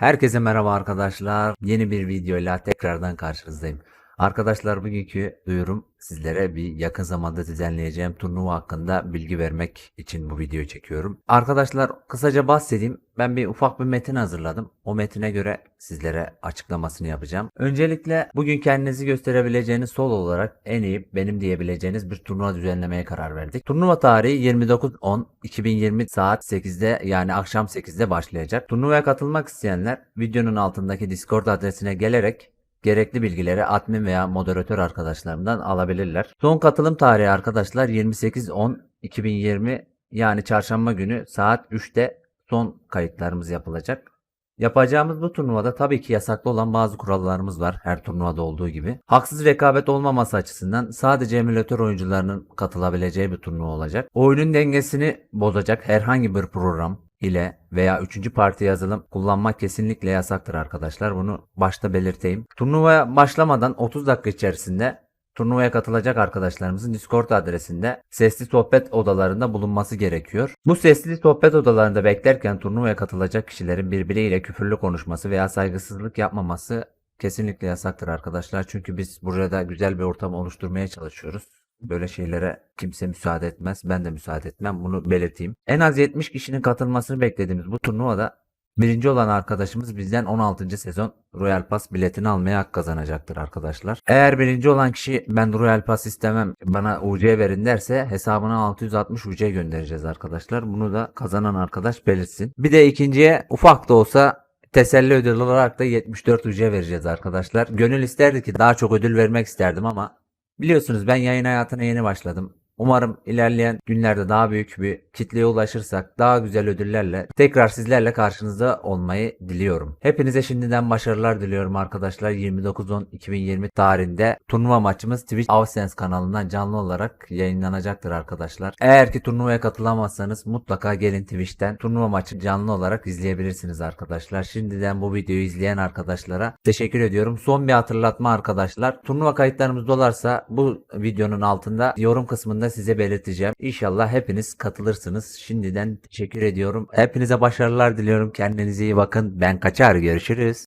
Herkese merhaba arkadaşlar. Yeni bir videoyla tekrardan karşınızdayım. Arkadaşlar bugünkü duyurum sizlere bir yakın zamanda düzenleyeceğim turnuva hakkında bilgi vermek için bu videoyu çekiyorum. Arkadaşlar kısaca bahsedeyim. Ben bir ufak bir metin hazırladım. O metine göre sizlere açıklamasını yapacağım. Öncelikle bugün kendinizi gösterebileceğiniz sol olarak en iyi benim diyebileceğiniz bir turnuva düzenlemeye karar verdik. Turnuva tarihi 29.10.2020 saat 8'de yani akşam 8'de başlayacak. Turnuvaya katılmak isteyenler videonun altındaki Discord adresine gelerek gerekli bilgileri admin veya moderatör arkadaşlarımdan alabilirler. Son katılım tarihi arkadaşlar 28.10.2020 yani çarşamba günü saat 3'te son kayıtlarımız yapılacak. Yapacağımız bu turnuvada tabii ki yasaklı olan bazı kurallarımız var her turnuvada olduğu gibi. Haksız rekabet olmaması açısından sadece emülatör oyuncularının katılabileceği bir turnuva olacak. Oyunun dengesini bozacak herhangi bir program ile veya 3. parti yazılım kullanmak kesinlikle yasaktır arkadaşlar. Bunu başta belirteyim. Turnuvaya başlamadan 30 dakika içerisinde Turnuvaya katılacak arkadaşlarımızın Discord adresinde sesli sohbet odalarında bulunması gerekiyor. Bu sesli sohbet odalarında beklerken turnuvaya katılacak kişilerin birbiriyle küfürlü konuşması veya saygısızlık yapmaması kesinlikle yasaktır arkadaşlar. Çünkü biz burada güzel bir ortam oluşturmaya çalışıyoruz. Böyle şeylere kimse müsaade etmez. Ben de müsaade etmem. Bunu belirteyim. En az 70 kişinin katılmasını beklediğimiz bu turnuvada Birinci olan arkadaşımız bizden 16. sezon Royal Pass biletini almaya hak kazanacaktır arkadaşlar. Eğer birinci olan kişi ben Royal Pass istemem bana UC verin derse hesabına 660 UC göndereceğiz arkadaşlar. Bunu da kazanan arkadaş belirtsin. Bir de ikinciye ufak da olsa teselli ödül olarak da 74 UC vereceğiz arkadaşlar. Gönül isterdi ki daha çok ödül vermek isterdim ama biliyorsunuz ben yayın hayatına yeni başladım. Umarım ilerleyen günlerde daha büyük bir kitleye ulaşırsak daha güzel ödüllerle tekrar sizlerle karşınızda olmayı diliyorum. Hepinize şimdiden başarılar diliyorum arkadaşlar. 29.10.2020 tarihinde turnuva maçımız Twitch Avsense kanalından canlı olarak yayınlanacaktır arkadaşlar. Eğer ki turnuvaya katılamazsanız mutlaka gelin Twitch'ten turnuva maçı canlı olarak izleyebilirsiniz arkadaşlar. Şimdiden bu videoyu izleyen arkadaşlara teşekkür ediyorum. Son bir hatırlatma arkadaşlar. Turnuva kayıtlarımız dolarsa bu videonun altında yorum kısmında size belirteceğim. İnşallah hepiniz katılırsınız. Şimdiden teşekkür ediyorum. Hepinize başarılar diliyorum. Kendinize iyi bakın. Ben kaçar. Görüşürüz.